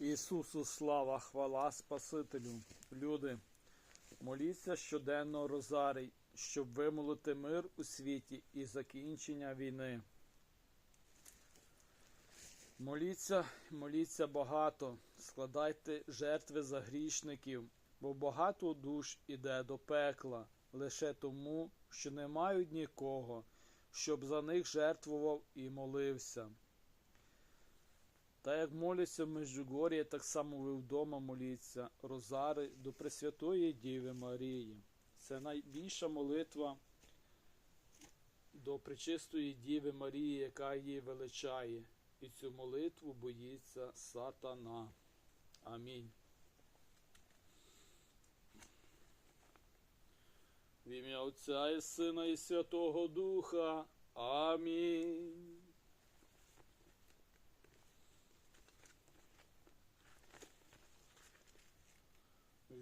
Ісусу слава, хвала Спасителю. Люди, моліться щоденно розарій, щоб вимолити мир у світі і закінчення війни. Моліться, моліться багато, складайте жертви за грішників, бо багато душ іде до пекла лише тому, що не мають нікого, щоб за них жертвував і молився. Та як моляться в Междугор'ї, так само ви вдома моліться Розари до Пресвятої Діви Марії. Це найбільша молитва до Пречистої Діви Марії, яка її величає. І цю молитву боїться сатана. Амінь. В ім'я Отця і Сина і Святого Духа. Амінь.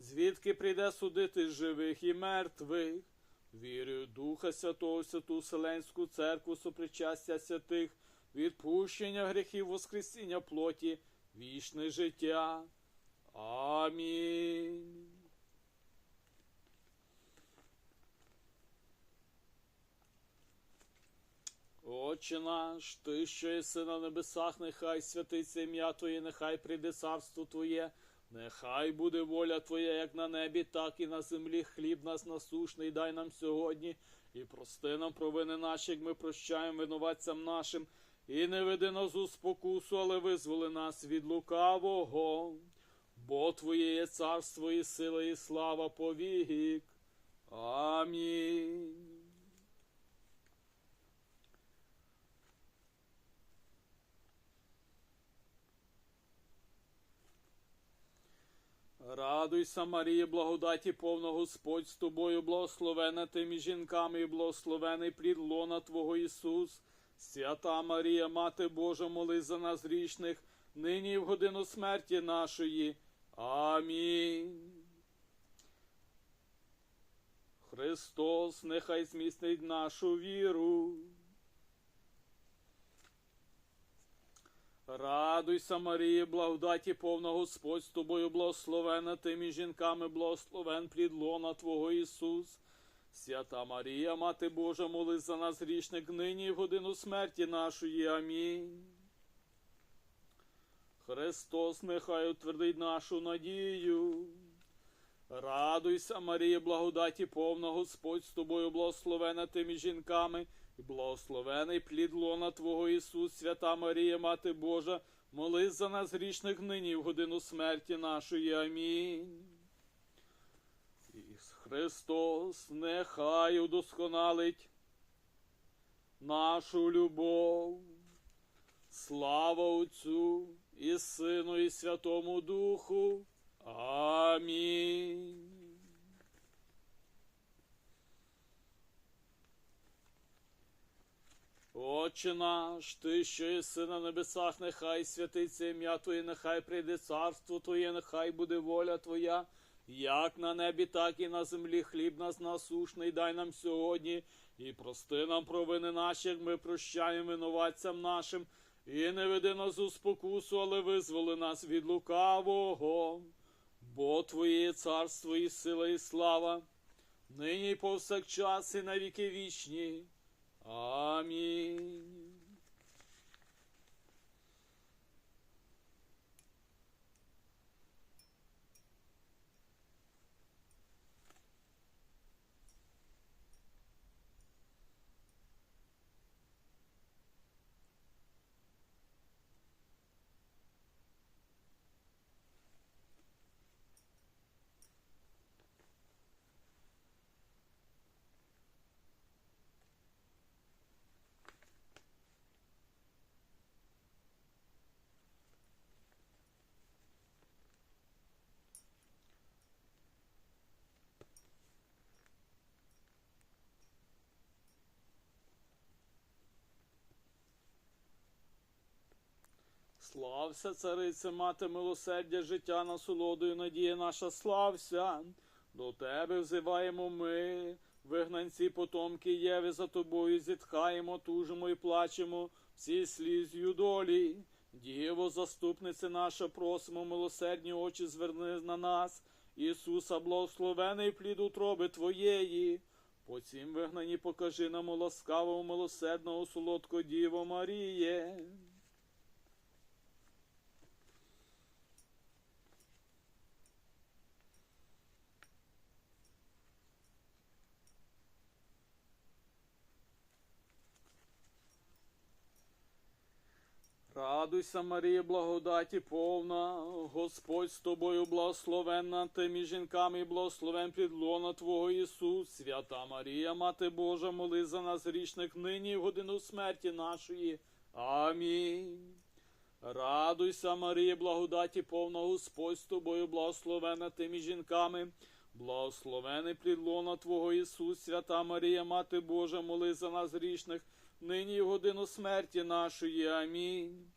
звідки прийде судити живих і мертвих. Вірую в Духа Святого, Святу Вселенську Церкву, сопричастя святих, відпущення гріхів, воскресіння плоті, вічне життя. Амінь. Отче наш, ти, що єси на небесах, нехай святиться ім'я Твоє, нехай прийде царство Твоє, нехай буде воля Твоя, як на небі, так і на землі. Хліб нас насушний, дай нам сьогодні, і прости нам провини наші, як ми прощаємо винуватцям нашим, і не веди нас у спокусу, але визволи нас від лукавого. Бо Твоє є царство, і сила, і слава повік. Амінь. Радуйся, Марія, благодаті повна Господь з тобою, благословена ти між жінками, і благословений плід лона Твого Ісус. Свята Марія, Мати Божа, молись за нас грішних, нині і в годину смерті нашої. Амінь. Христос, нехай зміцнить нашу віру. Радуйся, Марія, благодаті повна Господь з тобою, благословена ти між жінками, благословен плід лона Твого Ісус. Свята Марія, Мати Божа, молись за нас грішник нині і в годину смерті нашої. Амінь. Христос, нехай утвердить нашу надію. Радуйся, Марія, благодаті повна Господь з тобою, благословена ти між жінками, благословений плід лона Твого Ісус, свята Марія, Мати Божа, молись за нас грішних нині в годину смерті нашої. Амінь. Ісус Христос, нехай удосконалить нашу любов. Слава Отцю і Сину, і Святому Духу. Амінь. Отче наш, ти, що єси на небесах, нехай святиться ім'я Твоє, нехай прийде царство Твоє, нехай буде воля Твоя, як на небі, так і на землі. Хліб нас насушний, дай нам сьогодні, і прости нам провини наші, як ми прощаємо винуватцям нашим, і не веди нас у спокусу, але визволи нас від лукавого. Бо Твоє царство і сила, і слава, нині і повсякчас, і на віки вічні. Амінь. Слався, царице, мати милосердя, життя, насолодою, надія наша, слався. До тебе взиваємо ми, вигнанці потомки Єви, за тобою зітхаємо, тужимо і плачемо, всі сліз'ю долі. Діво, заступнице наша, просимо, милосердні очі зверни на нас. Ісуса, благословений плід утроби Твоєї. По цім вигнані покажи нам ласкавого, милосердного, солодко Діво Маріє. Радуйся, Марія, благодаті повна, Господь з тобою благословенна, ти між жінками і благословен підлона Твого Ісус, свята Марія, Мати Божа, моли за нас грішних нині і в годину смерті нашої. Амінь. Радуйся, Марія, благодаті повна, Господь з тобою, благословена ти між жінками, благословений підлона Твого Ісус, свята Марія, Мати Божа, моли за нас грішних, нині і в годину смерті нашої. Амінь.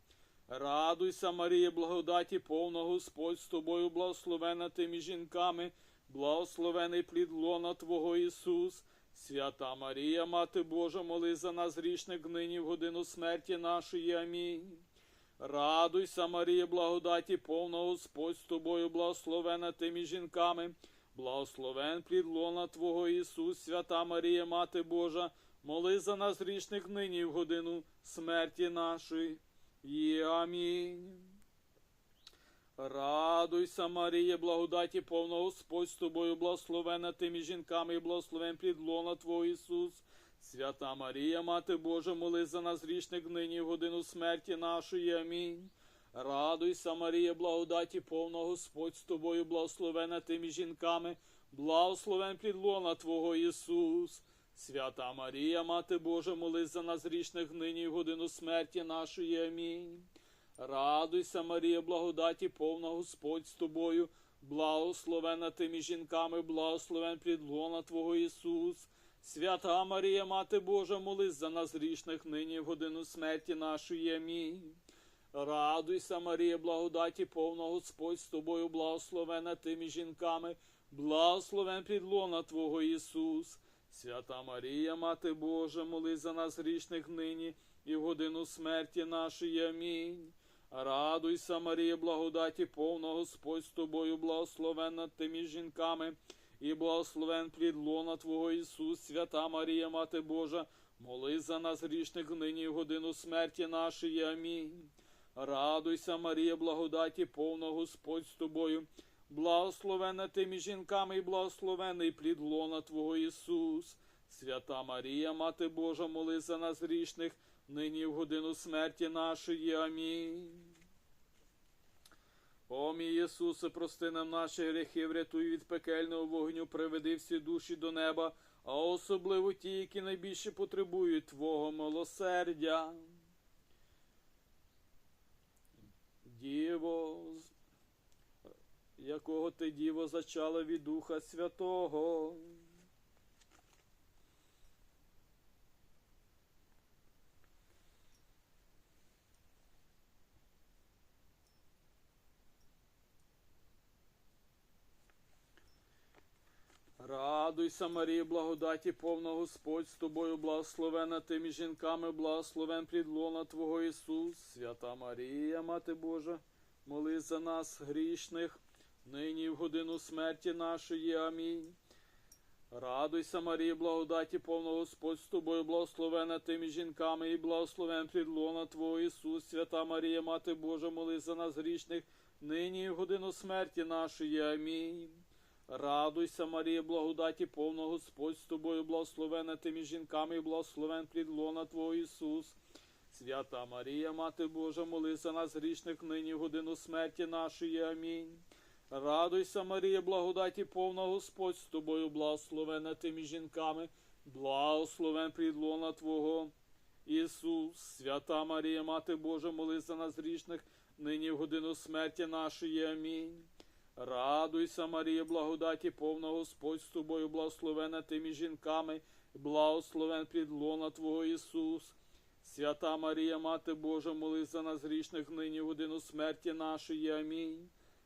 Радуйся, Марія, благодаті повна, Господь з тобою, благословена ти між жінками, благословений плід лона Твого Ісус. Свята Марія, Мати Божа, моли за нас грішних нині в годину смерті нашої. Амінь. Радуйся, Марія, благодаті повна, Господь з тобою, благословена ти між жінками, благословен плід лона Твого Ісус, свята Марія, Мати Божа, моли за нас грішних нині в годину смерті нашої. І амінь. Радуйся, Марія, благодаті повна Господь з тобою, благословена ти між жінками і благословен плід лона Твого Ісус. Свята Марія, Мати Божа, моли за нас грішних нині в годину смерті нашої. Амінь. Радуйся, Марія, благодаті повна Господь з тобою, благословена ти між жінками, благословен плід лона Твого Ісус. Свята Марія, Мати Божа, молись за нас грішних нині в годину смерті нашої. Амінь. Радуйся, Марія, благодаті повна Господь з тобою, благословена ти між жінками, благословен плід лона Твого Ісус. Свята Марія, Мати Божа, молись за нас грішних нині в годину смерті нашої. Амінь. Радуйся, Марія, благодаті повна Господь з тобою, благословена ти між жінками, благословен плід лона Твого Ісус. Свята Марія, Мати Божа, молись за нас грішних нині і в годину смерті нашої. Амінь. Радуйся, Марія, благодаті повна Господь з тобою, благословенна ти між жінками, і благословен плід лона Твого Ісус, свята Марія, Мати Божа, молись за нас грішних нині і в годину смерті нашої. Амінь. Радуйся, Марія, благодаті повна Господь з тобою, благословена ти між жінками і благословений плід лона Твого Ісус. Свята Марія, Мати Божа, моли за нас грішних, нині в годину смерті нашої. Амінь. О мій Ісусе, прости нам наші гріхи, врятуй від пекельного вогню, приведи всі душі до неба, а особливо ті, які найбільше потребують Твого милосердя. Діво, якого ти діво зачала від Духа Святого. Радуйся, Марія, благодаті, повна Господь з тобою, благословена ти між жінками, благословен плід лона Твого Ісус, свята Марія, Мати Божа, моли за нас грішних, нині в годину смерті нашої. Амінь. Радуйся, Марія, благодаті, повна Господь з тобою, благословена ти між жінками, і благословен плід лона Твого Ісус, свята Марія, Мати Божа, моли за нас грішних, нині і в годину смерті нашої. Амінь. Радуйся, Марія, благодаті, повна Господь з тобою, благословена ти між жінками, і благословен плід Твого Ісус. Свята Марія, Мати Божа, моли за нас грішних нині в годину смерті нашої. Амінь. Радуйся, Марія, благодаті, повна Господь з тобою, благословена ти між жінками, благословен плід лона Твого. Ісус, свята Марія, Мати Божа, моли за нас грішних, нині в годину смерті нашої. Амінь. Радуйся, Марія, благодаті, повна Господь з тобою, благословена ти між жінками, благословен плід лона Твого Ісус. Свята Марія, Мати Божа, молись за нас грішних нині в годину смерті нашої. Амінь.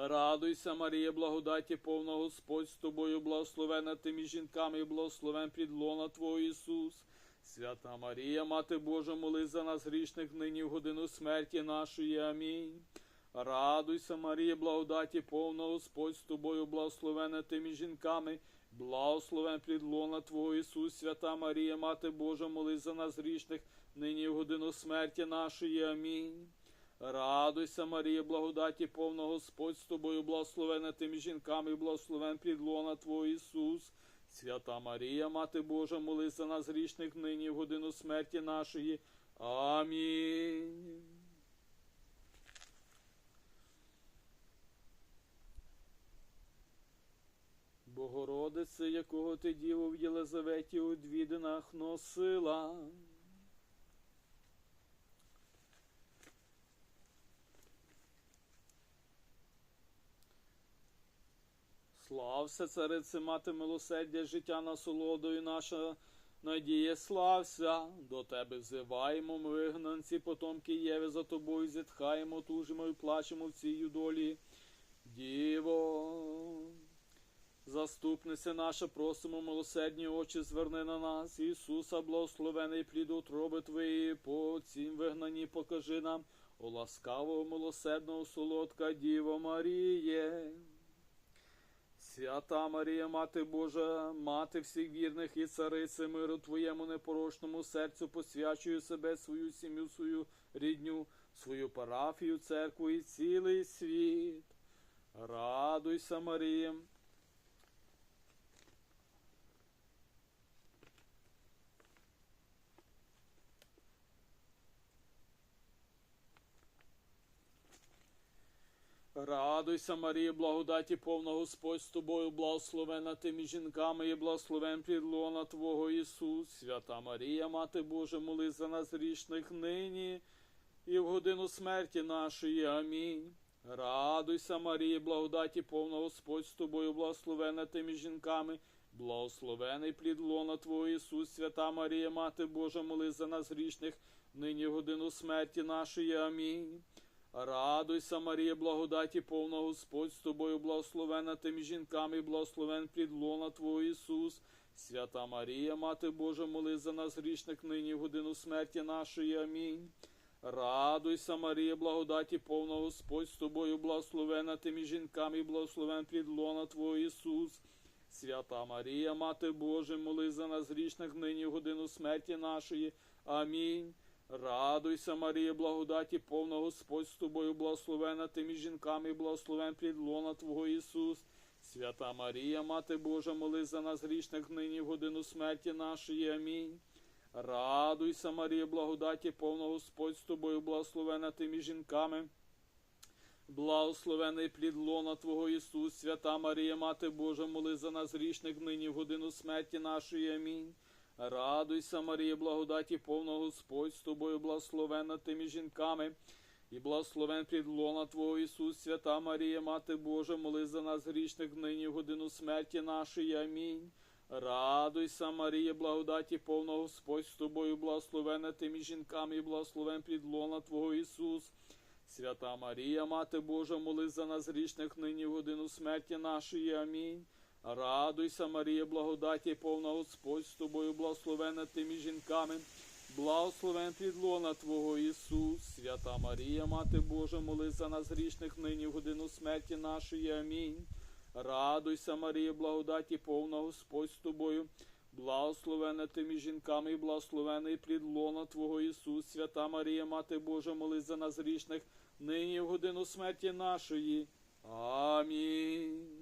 Радуйся, Марія, благодаті повна Господь з тобою, благословена ти між жінками, і благословен підлона Твого Ісус. Свята Марія, Мати Божа, молись за нас грішних нині в годину смерті нашої. Амінь. Радуйся, Марія, благодаті повна Господь з тобою, благословена ти між жінками, благословен підлона Твого Ісус, свята Марія, Мати Божа, молись за нас грішних нині в годину смерті нашої. Амінь. Радуйся, Марія, благодаті повна Господь з тобою, благословена тими жінками, і благословен підлона Твого Ісус. Свята Марія, Мати Божа, молись за нас грішних нині в годину смерті нашої. Амінь. Богородице, якого ти діву в Єлизаветі у двідинах носила. Слався, царице, мати милосердя, життя насолодою наша надія, слався, до тебе взиваємо, ми вигнанці, потомки Єви, за тобою зітхаємо, тужимо і плачемо в цій долі. Діво, заступниця наша, просимо, милосердні очі, зверни на нас, Ісуса, благословений плід утроби Твої, по цім вигнанні покажи нам, о ласкавого, милосердного, солодка Діво Маріє. Свята Марія, Мати Божа, мати всіх вірних і царице миру Твоєму непорочному серцю, посвячую себе, свою сім'ю, свою рідню, свою парафію, церкву і цілий світ. Радуйся, Марія. Радуйся, Марія, благодаті повна Господь з тобою, благословена ти між жінками і благословен підлона Твого Ісус. Свята Марія, Мати Божа, молись за нас грішних нині і в годину смерті нашої. Амінь. Радуйся, Марія, благодаті повна Господь з тобою, благословена ти між жінками, благословений плід лона Твого Ісус, свята Марія, Мати Божа, молись за нас грішних нині в годину смерті нашої. Амінь. Радуйся, Марія, благодаті повна Господь з тобою, благословена тими жінками, благословен підлона Твого Ісус. Свята Марія, Мати Божа, моли за нас грішних нині в годину смерті нашої. Амінь. Радуйся, Марія, благодаті повна Господь з тобою, благословена тими і благословен підлона Твого Ісус. Свята Марія, Мати Божа, моли за нас грішних нині в годину смерті нашої. Амінь. Радуйся, Марія, благодаті, повна Господь з тобою, благословена ти між жінками, і благословен підлона Твого Ісус. Свята Марія, Мати Божа, моли за нас грішних нині в годину смерті нашої. Амінь. Радуйся, Марія, благодаті, повна Господь з тобою, благословена ти між жінками. Благословений плід лона Твого Ісус, свята Марія, Мати Божа, моли за нас грішних нині в годину смерті нашої. Амінь. Радуйся, Марія, благодаті, повна Господь з тобою, благословена тими жінками, і благословен підлона Твого Ісус, свята Марія, Мати Божа, моли за нас грішних нині в годину смерті нашої. Амінь. Радуйся, Марія, благодаті, повна Господь з тобою, благословена тими жінками, і благословен підлона Твого Ісус. Свята Марія, Мати Божа, моли за нас грішних нині в годину смерті нашої. Амінь. Радуйся, Марія, благодаті, повна Господь з тобою, благословена тими жінками, благословен підлона Твого Ісус, свята Марія, Мати Божа, моли за нас грішних нині в годину смерті нашої. Амінь. Радуйся, Марія, благодаті, повна Господь з тобою, благословена тими жінками, і благословений підлона Твого Ісус, свята Марія, Мати Божа, моли за нас грішних нині в годину смерті нашої. Амінь.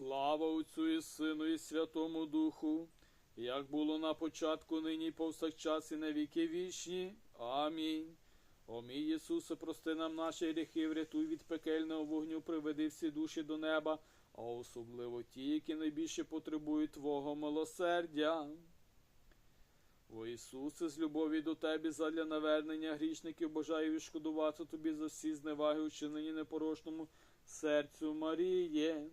Слава Отцю і Сину, і Святому Духу, як було на початку, нині повсякчас і на віки вічні. Амінь. О мій Ісусе, прости нам наші гріхи, врятуй від пекельного вогню, приведи всі душі до неба, а особливо ті, які найбільше потребують Твого милосердя. О Ісусе, з любові до Тебе задля навернення грішників бажаю відшкодувати Тобі за всі зневаги, учинені непорочному серцю Марії.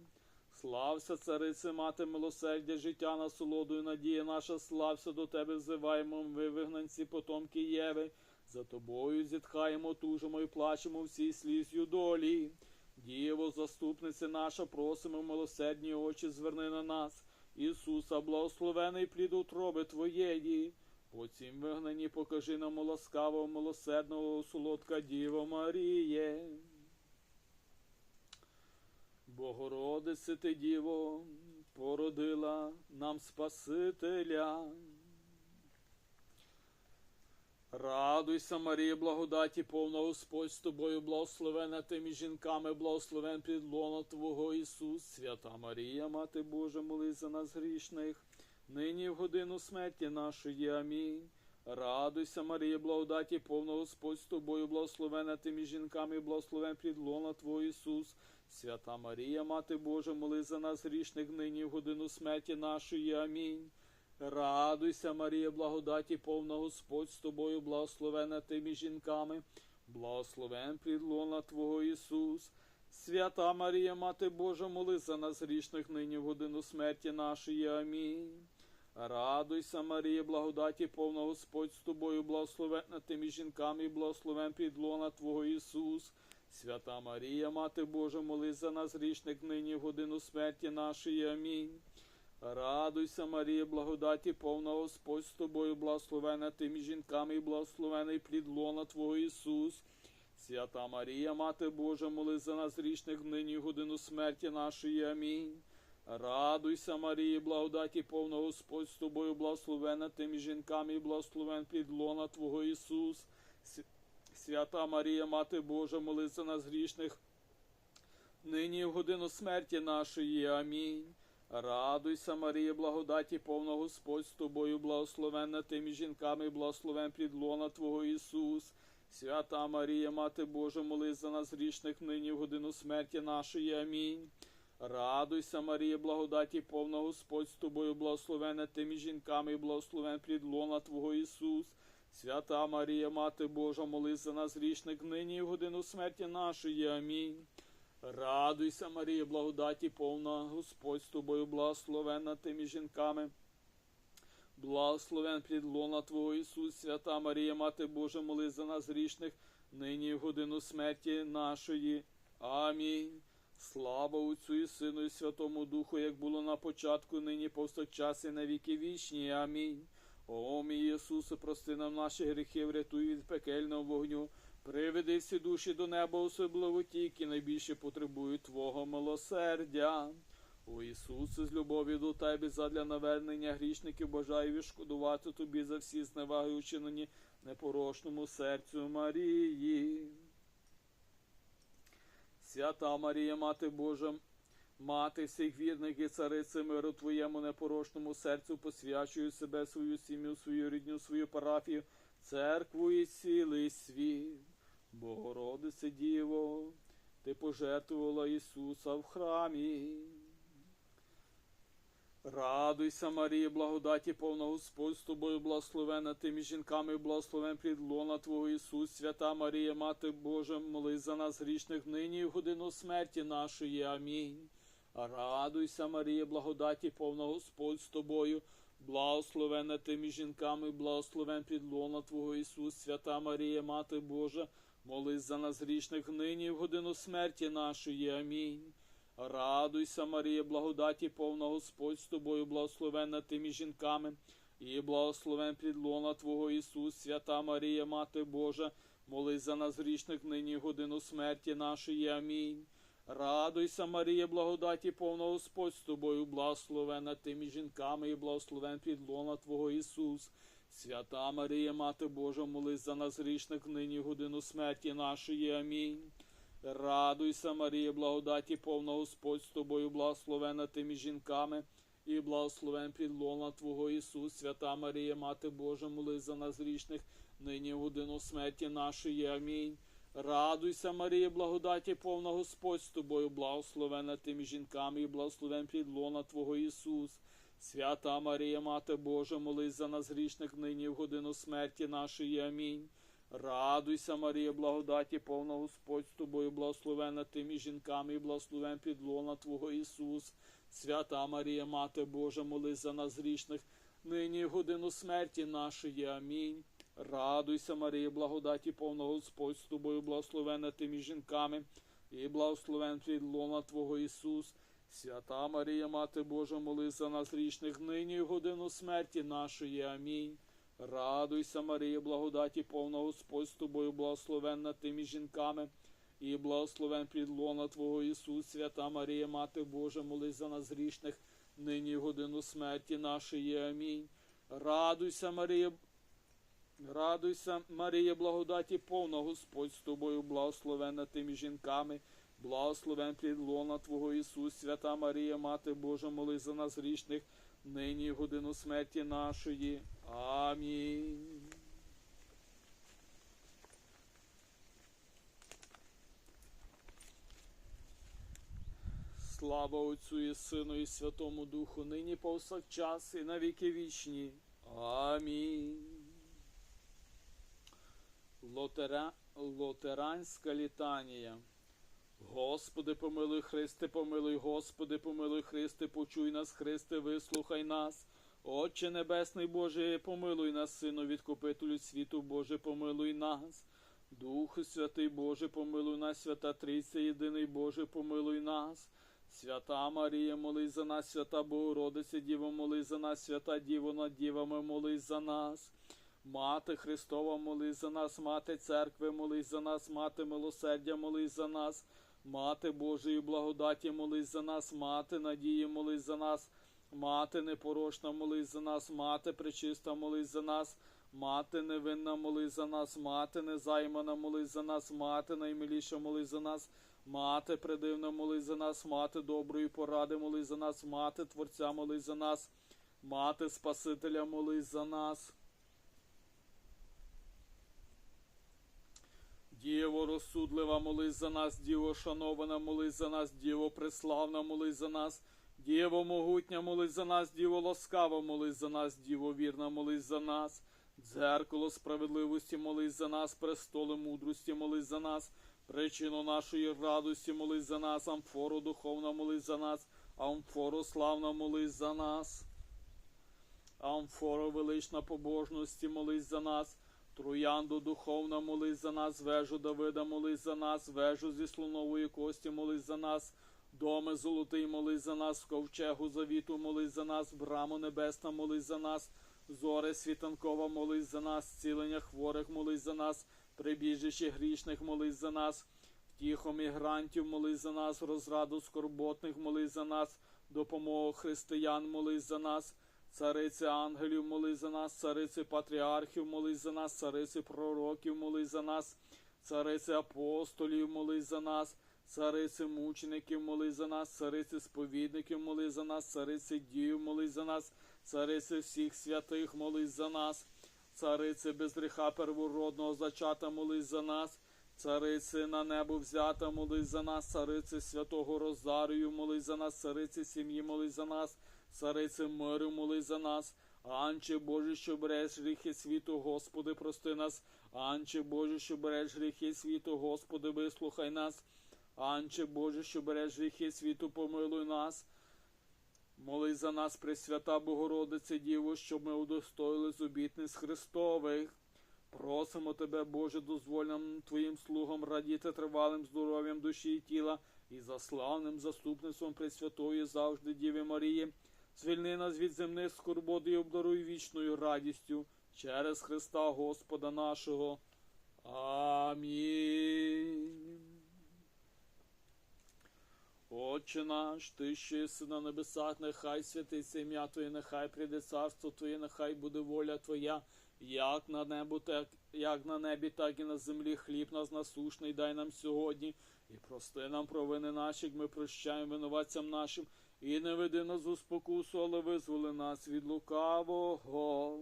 Слався, царице, мати милосердя, життя, насолоду і надія наша, слався до Тебе, взиваємо, ми вигнанці, потомки Єви. За тобою зітхаємо, тужимо і плачемо всі сліз'ю долі. Дієво, заступниця наша, просимо милосердні очі, зверни на нас. Ісуса, благословений плід утроби Твоєї. По цім вигнанні покажи нам ласкавого, милосердного, солодка Діво Маріє. Богородице ти, Діво, породила нам Спасителя. Радуйся, Марія, благодаті, повна Господь з тобою, благословена ти між жінками, благословен підлона Твого Ісус, свята Марія, Мати Божа, моли за нас грішних, нині в годину смерті нашої. Амінь. Радуйся, Марія, благодаті, повна Господь з тобою, благословена ти між жінками, благословен підлона Твого Ісус, свята Марія, Мати Божа, моли за нас грішних, нині в годину смерті нашої. Амінь. Радуйся, Марія, благодаті, повна Господь з тобою, благословена ти між жінками, благословен підлона Твого Ісус. Свята Марія, Мати Божа, моли за нас грішних нині в годину смерті нашої. Амінь. Радуйся, Марія, благодаті, повна Господь з тобою, благословена ти між жінками, благословен підлона Твого Ісус. Свята Марія, Мати Божа, моли за нас грішних нині в годину смерті нашої. Амінь. Радуйся, Марія, благодаті, повна Господь з тобою, благословена ти між жінками, і благословений плід лона Твого Ісус. Свята Марія, Мати Божа, моли за нас грішних нині в годину смерті нашої. Амінь. Радуйся, Марія, благодаті, повна Господь з тобою, благословена ти між жінками, і благословен плід лона Твого Ісус. Свята Марія, Мати Божа, моли за нас грішних нині в годину смерті нашої. Амінь. Радуйся, Марія, благодаті, повна Господь з тобою, благословенна ти між жінками, благословен лона Твого Ісус. Свята Марія, Мати Божа, моли за нас грішних нині в годину смерті нашої. Амінь. Радуйся, Марія, благодаті, повна Господь з тобою, благословенна ти між жінками, благословен лона Твого Ісус. Свята Марія, Мати Божа, моли за нас грішних нині і в годину смерті нашої. Амінь. Радуйся, Марія, благодаті, повна Господь з тобою, благословенна ти між жінками. Благословен лона Твого Ісус, свята Марія, Мати Божа, моли за нас грішних, нині і в годину смерті нашої. Амінь. Слава Отцю і Сину, і Святому Духу, як було на початку, нині повсякчас і на віки вічні. Амінь. О, мій Ісусе, прости нам наші гріхи, врятуй від пекельного вогню. Приведи всі душі до неба, особливо ті, які найбільше потребують Твого милосердя. О Ісусе, з любові до Тебе задля навернення грішників бажаю відшкодувати Тобі за всі зневаги, учинені непорочному серцю Марії. Свята Марія, Мати Божа, Мати всіх вірних і царице миру Твоєму непорочному серцю, посвячую себе, свою сім'ю, свою рідню, свою парафію, церкву і цілий світ. Богородице Діво, Ти пожертвувала Ісуса в храмі. Радуйся, Марія, благодаті, повна Господь з тобою, благословена ти між жінками, благословен лона Твого Ісус, свята Марія, Мати Божа, молись за нас грішних нині і в годину смерті нашої. Амінь. Радуйся, Марія, благодаті, повна Господь з тобою, благословена ти між жінками, благословен плід лона Твого Ісус, свята Марія, Мати Божа, молись за нас грішних нині в годину смерті нашої. Амінь. Радуйся, Марія, благодаті, повна Господь з тобою, благословенна ти між жінками, і благословен підлона Твого Ісус, свята Марія, Мати Божа, молись за нас грішних нині в годину смерті нашої. Амінь. Радуйся, Марія, благодаті, повна Господь з тобою, благословенна ти між жінками, і благословен підлона Твого Ісус. Свята Марія, Мати Божа, молись за нас грішних нині годину смерті нашої. Амінь. Радуйся, Марія, благодаті, повна Господь з тобою, благословена ти між жінками, і благословен підлона Твого Ісус, свята Марія, Мати Божа, моли за нас грішних, нині годину смерті нашої. Амінь. Радуйся, Марія, благодаті повна Господь з тобою, благословена тими жінками, і благословен підлона Твого Ісус. Свята Марія, Мати Божа, молись за нас грішних нині в годину смерті нашої. Амінь. Радуйся, Марія, благодаті, повна Господь з тобою, благословена тими жінками, і благословен підлона Твого Ісус. Свята Марія, Мати Божа, молись за нас грішних, нині в годину смерті нашої. Амінь. Радуйся, Марія, благодаті, повна Господь з тобою, благословена тими жінками, і благословен підлона Твого Ісус. Свята Марія, Мати Божа, молись за нас грішних, нині в годину смерті нашої. Амінь. Радуйся, Марія, благодаті, повна Господь з тобою, благословенна тими жінками, і благословен підлона Твого Ісус, свята Марія, Мати Божа, молись за нас грішних, нині в годину смерті нашої. Амінь. Радуйся, Марія, радуйся, Марія, благодаті, повна Господь з тобою, благословенна тими жінками, благословен підлона Твого Ісус, свята Марія, Мати Божа, молись за нас грішних, нині в годину смерті нашої. Амінь. Слава Отцю і Сину і Святому Духу, нині повсякчас і на віки вічні. Амінь. Лотера... Лотеранська літанія. Господи, помилуй Христе, помилуй, Господи, помилуй Христе, почуй нас, Христе, вислухай нас. Отче Небесний Боже, помилуй нас, Сину, відкупителю світу, Боже, помилуй нас. Духу Святий Боже, помилуй нас, свята Трійця, єдиний Боже, помилуй нас. Свята Марія, молись за нас, свята Богородиця, Діво, молись за нас, свята Діво над дівами, молись за нас. Мати Христова, молись за нас, мати церкви, молись за нас, мати милосердя, молись за нас, мати Божої благодаті, молись за нас, мати надії, молись за нас, мати непорочна, молись за нас, мати пречиста, молись за нас, мати невинна, молись за нас, мати незаймана, молись за нас, мати наймиліша, молись за нас, мати придивна, молись за нас, мати доброї поради, молись за нас, мати Творця, молись за нас, мати Спасителя, молись за нас. Діво розсудлива, молись за нас, Діво шанована, молись за нас, Діво преславна, молись за нас, Діво могутня, молись за нас, Діво ласкава, молись за нас, Діво вірна, молись за нас, дзеркало справедливості, молись за нас, престоли мудрості, молись за нас, причину нашої радості, молись за нас, амфору духовна, молись за нас, амфору славна, молись за нас, амфору велична побожності, молись за нас. Троянду духовна, молись за нас, вежу Давида, молись за нас, вежу зі слонової кості, молись за нас, доми золотий, молись за нас, ковчегу завіту, молись за нас, браму небесна, молись за нас, зоре світанкова, молись за нас, цілення хворих, молись за нас, прибіжище грішних, молись за нас, втіху мігрантів, молись за нас, розраду скорботних, молись за нас, допомогу християн, молись за нас. Цариці ангелів, молись за нас, цариці патріархів, молись за нас, цариці пророків, молись за нас, цариці апостолів, молись за нас, цариці мучеників, молись за нас, цариці сповідників, молись за нас, цариці дів, молись за нас, цариці всіх святих, молись за нас, цариці без гріха первородного зачата, молись за нас, цариці на небо взята, молись за нас, цариці святого Розарію, молись за нас, цариці сім'ї, молись за нас. Царице миру, молись за нас, Анче Боже, що береш гріхи світу, Господи, прости нас, Анче Боже, що береш гріхи світу, Господи, вислухай нас, Анче Боже, що береш гріхи світу, помилуй нас. Молись за нас, Пресвята Богородице Діво, щоб ми удостоїли з обітниць Христових. Просимо Тебе, Боже, дозволь нам Твоїм слугам радіти тривалим здоров'ям душі і тіла і за славним заступництвом Пресвятої завжди Діви Марії. Звільни нас від земних скорбот і обдаруй вічною радістю через Христа Господа нашого. Амінь. Отче наш, ти що єси на небесах, нехай святиться ім'я Твоє, нехай прийде царство Твоє, нехай буде воля Твоя, як на небо, так, як на небі, так і на землі. Хліб нас насушний, дай нам сьогодні, і прости нам провини наші, як ми прощаємо винуватцям нашим, і не веди нас у спокусу, але визволи нас від лукавого.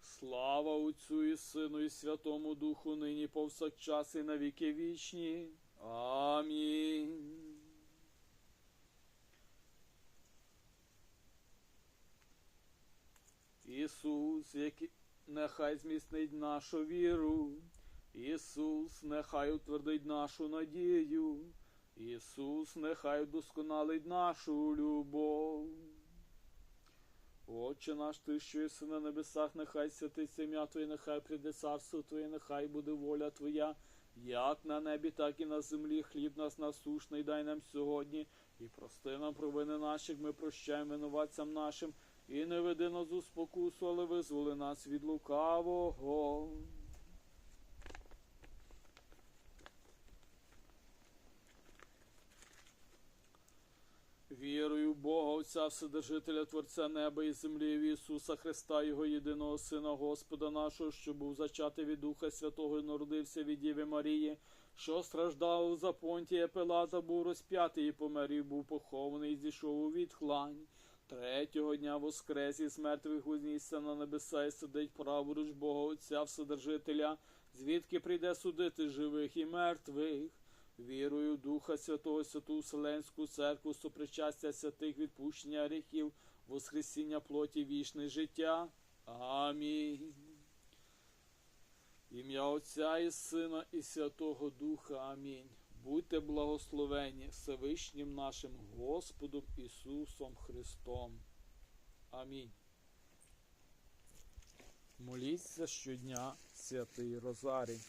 Слава Отцю і Сину, і Святому Духу, нині повсякчас і на віки вічні. Амінь. Ісус, який нехай зміцнить нашу віру. Ісус, нехай утвердить нашу надію. Ісус, нехай вдосконалить нашу любов. Отче наш, ти, що єси на небесах, нехай святиться ім'я Твоє, нехай прийде царство Твоє, нехай буде воля Твоя, як на небі, так і на землі. Хліб нас насушний дай нам сьогодні, і прости нам провини наші, як ми прощаємо винуватцям нашим, і не веди нас у спокусу, але визволи нас від лукавого. Вірую в Бога, Отця Вседержителя, Творця неба і землі, в Ісуса Христа, Його єдиного Сина, Господа нашого, що був зачатий від Духа Святого і народився від Діви Марії, що страждав за Понтія Пилата, був розп'ятий і помер, і був похований, і зійшов у відхлань. Третього дня воскрес із мертвих вознісся на небеса і сидить праворуч Бога Отця Вседержителя, звідки прийде судити живих і мертвих. Вірую в Духа Святого, Святу Вселенську Церкву, сопричастя святих відпущення гріхів, воскресіння плоті, вічне життя. Амінь. Ім'я Отця і Сина і Святого Духа. Амінь. Будьте благословені Всевишнім нашим Господом Ісусом Христом. Амінь. Моліться щодня, святий Розарій.